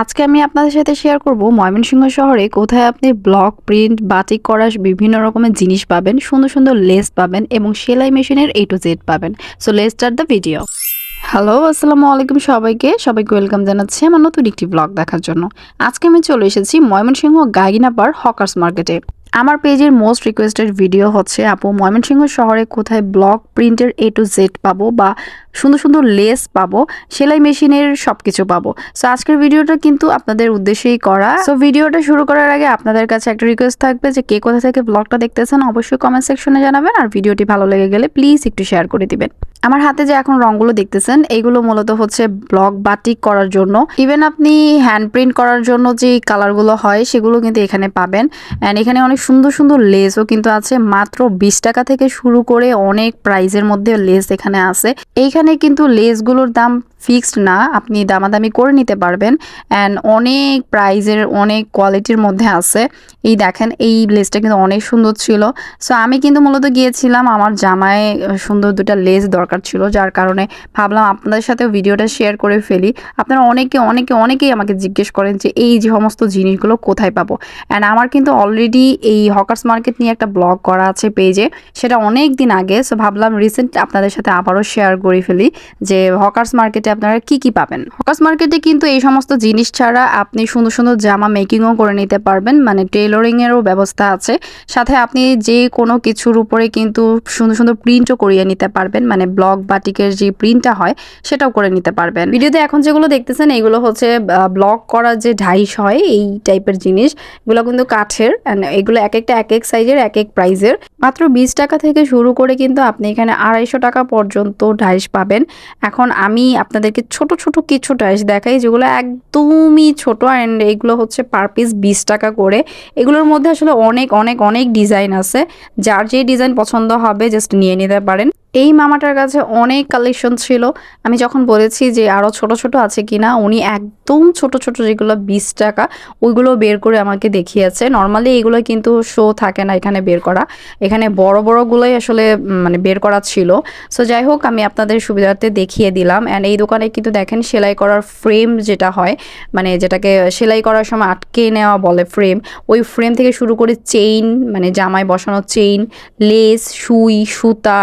আজকে আমি আপনাদের সাথে শেয়ার করব ময়মনসিংহ শহরে কোথায় আপনি ব্লক প্রিন্ট বাটিক করা বিভিন্ন রকমের জিনিস পাবেন, সুন্দর সুন্দর লেস পাবেন এবং সেলাই মেশিনের এ টু জেড পাবেন। So let's start the video hello আসসালামু আলাইকুম সবাইকে। সবাইকে ওয়েলকাম জানাচ্ছি আমার নতুন একটি ব্লগ দেখার জন্য। আজকে আমি চলে এসেছি ময়মনসিংহ গাগিনাপার হকার্স মার্কেটে আমার পেজের মোস্ট রিকোয়েস্টেড ভিডিও হচ্ছে, আপু ময়মনসিংহ শহরে কোথায় ব্লক প্রিন্টের এ টু জেড পাবো বা সুন্দর সুন্দর লেস পাবো, সেলাই মেশিনের সব কিছু পাবো। সো আজকের ভিডিওটা কিন্তু আপনাদের উদ্দেশ্যেই করা। সো ভিডিওটা শুরু করার আগে আপনাদের কাছে একটা রিকোয়েস্ট থাকবে যে কে কোথা থেকে ব্লগটা দেখতেছেন, অবশ্যই কমেন্ট সেকশনে জানাবেন, আর ভিডিওটি ভালো লেগে গেলে প্লিজ একটু শেয়ার করে দিবেন। আমার হাতে যে এখন রঙগুলো দেখতেছেন এইগুলো মূলত হচ্ছে ব্লক বাটিক করার জন্য। ইভেন আপনি হ্যান্ড প্রিন্ট করার জন্য যে কালারগুলো হয়, সেগুলো কিন্তু এখানে পাবেন। অ্যান্ড এখানে অনেক সুন্দর সুন্দর লেসও কিন্তু আছে। মাত্র বিশ টাকা থেকে শুরু করে অনেক প্রাইজের মধ্যে লেস এখানে আছে। এইখানে কিন্তু লেসগুলোর দাম ফিক্সড না, আপনি দামাদামি করে নিতে পারবেন অ্যান্ড অনেক প্রাইজের অনেক কোয়ালিটির মধ্যে আছে। এই দেখেন, এই লেসটা কিন্তু অনেক সুন্দর ছিল। সো আমি কিন্তু মূলত গিয়েছিলাম, আমার জামায় সুন্দর দুটা লেস দরকার ছিল, যার কারণে ভাবলাম আপনাদের সাথে ভিডিওটা শেয়ার করে ফেলি। আপনারা অনেকে অনেকে, অনেকেই আমাকে জিজ্ঞেস করেন যে, এই যে সমস্ত জিনিসগুলো কোথায় পাবো? অ্যান্ড আমার কিন্তু অলরেডি এই হকার্স মার্কেট নিয়ে একটা ব্লগ করা আছে পেজে সেটা অনেক দিন আগে সো ভাবলাম রিসেন্ট আপনাদের সাথে আবারও শেয়ার করে ফেলি যে হকার্স মার্কেটে আপনারা কি কি পাবেন? হকার্স মার্কেটে কিন্তু এই সমস্ত জিনিস ছাড়া আপনি সুন্দর সুন্দর জামা মেকিংও করে নিতে পারবেন মানে টেইলরিংয়েরও ব্যবস্থা আছে। সাথে আপনি যে কোনো কিছুর উপরে কিন্তু সুন্দর সুন্দর প্রিন্টও করিয়ে নিতে পারবেন মানে ব্লক বাটিকের যে প্রিন্টটা হয় সেটাও করে নিতে পারবেন। ভিডিওতে এখন যেগুলো দেখতেছেন, এগুলো হচ্ছে ব্লক করা যে ঢাইস হয়, এই টাইপের জিনিস, এগুলো কিন্তু কাঠের এগুলো এক একটা এক এক সাইজের এক এক প্রাইজের মাত্র বিশ টাকা থেকে শুরু করে কিন্তু আপনি এখানে আড়াইশো টাকা পর্যন্ত ঢাইস পাবেন। এখন আমি আপনাদেরকে ছোট ছোট কিছু টাইস দেখাই, যেগুলো একদমই ছোট অ্যান্ড এগুলো হচ্ছে পার পিস বিশ টাকা করে। এগুলোর মধ্যে আসলে অনেক অনেক অনেক ডিজাইন আছে। যার যে ডিজাইন পছন্দ হবে জাস্ট নিয়ে নিতে পারেন। এই মামাটার কাছে অনেক কালেকশন ছিল। আমি যখন বলেছি যে আরও ছোট ছোট আছে কিনা, উনি একদম ছোট ছোট যেগুলো বিশ টাকা, ওইগুলো বের করে আমাকে দেখিয়েছে। নর্মালি এগুলো কিন্তু শো থাকে না এখানে বের করা। এখানে বড় বড়গুলোই আসলে মানে বের করা ছিল। সো যাই হোক, আমি আপনাদের সুবিধার্থে দেখিয়ে দিলাম। অ্যান্ড এই দোকানে কিন্তু দেখেন, সেলাই করার ফ্রেম যেটা হয় মানে যেটাকে সেলাই করার সময় আটকে নেওয়া বলে ফ্রেম ওই ফ্রেম থেকে শুরু করে চেইন মানে জামায় বসানো চেইন লেস সুই, সুতা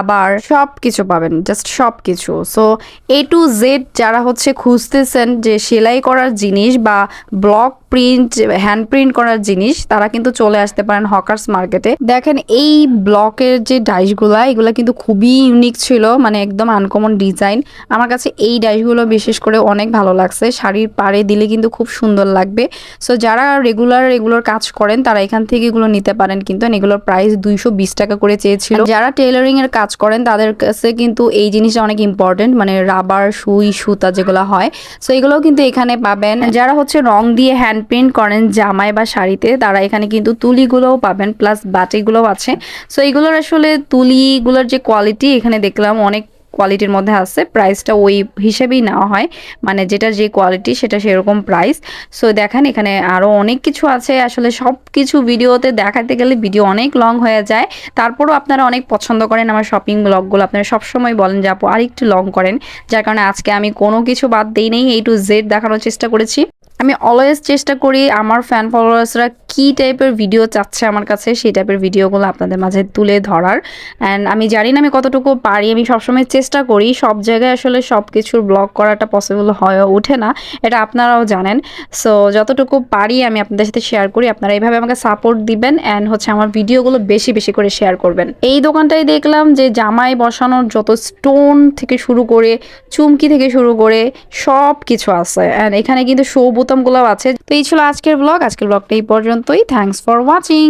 রাবার সব কিছু পাবেন জাস্ট সব কিছু সো এ টু জেড যারা হচ্ছে খুঁজতেছেন যে সেলাই করার জিনিস বা ব্লক প্রিন্ট হ্যান্ড প্রিন্ট করার জিনিস, তারা কিন্তু চলে আসতে পারেন হকার্স মার্কেটে দেখেন, এই ব্লকের যে ডাইসগুলা এগুলো কিন্তু খুবই ইউনিক ছিল মানে একদম আনকমন ডিজাইন আমার কাছে এই ডাইসগুলো বিশেষ করে অনেক ভালো লাগছে। শাড়ির পাড়ে দিলে কিন্তু খুব সুন্দর লাগবে। সো যারা রেগুলার এগুলোর কাজ করেন, তারা এখান থেকে এগুলো নিতে পারেন। কিন্তু এগুলোর প্রাইস দুইশো বিশ টাকা করে চেয়েছিল। যারা টেলারিং এর কাজ করেন, তাদের কাছে কিন্তু এই জিনিসটা অনেক ইম্পর্টেন্ট মানে রাবার সুই, সুতা যেগুলো হয়। সো এগুলোও কিন্তু এখানে পাবেন। যারা হচ্ছে রং দিয়ে হ্যান্ড প্রিন্ট করেন জামায় বা শাড়িতে, তারা এখানে কিন্তু তুলিগুলোও পাবেন প্লাস বাটিগুলোও আছে। সো এগুলোর আসলে তুলিগুলোর যে কোয়ালিটি এখানে দেখলাম, অনেক কোয়ালিটির মধ্যে আছে। প্রাইসটা ওই হিসেবেই নেওয়া হয়। মানে যেটা যে কোয়ালিটি সেটা সেরকম প্রাইস সো দেখেন, এখানে আরও অনেক কিছু আছে। আসলে সব কিছু ভিডিওতে দেখাতে গেলে ভিডিও অনেক লং হয়ে যায়। তারপরও আপনারা অনেক পছন্দ করেন আমার শপিং ব্লগগুলো আপনারা সবসময় বলেন যে, আপু, আরেকটু লং করেন। যার কারণে আজকে আমি কোনো কিছু বাদ দিই নেই। এই টু জেড দেখানোর চেষ্টা করেছি। আমি অলওয়েজ চেষ্টা করি আমার ফ্যান ফলোয়ার্সরা কী টাইপের ভিডিও চাচ্ছে আমার কাছে, সেই টাইপের ভিডিওগুলো আপনাদের মাঝে তুলে ধরার। অ্যান্ড আমি জানি না আমি কতটুকু পারি, আমি সবসময় চেষ্টা করি, সব জায়গায় আসলে সব কিছুর ব্লগ করাটা পসিবল হয়ে ওঠে না, এটা আপনারাও জানেন। সো যতটুকু পারি আমি আপনাদের সাথে শেয়ার করি, আপনারা এইভাবে আমাকে সাপোর্ট দিবেন অ্যান্ড হচ্ছে আমার ভিডিওগুলো বেশি বেশি করে শেয়ার করবেন। এই দোকানটাই দেখলাম যে জামায় বসানোর যত স্টোন থেকে শুরু করে, চুমকি থেকে শুরু করে সব কিছু আছে। অ্যান্ড এখানে কিন্তু শো বোতামগুলোও আছে। তো এই ছিল আজকের ব্লগ আজকের ব্লগটা এই পর্যন্তই। Thanks for watching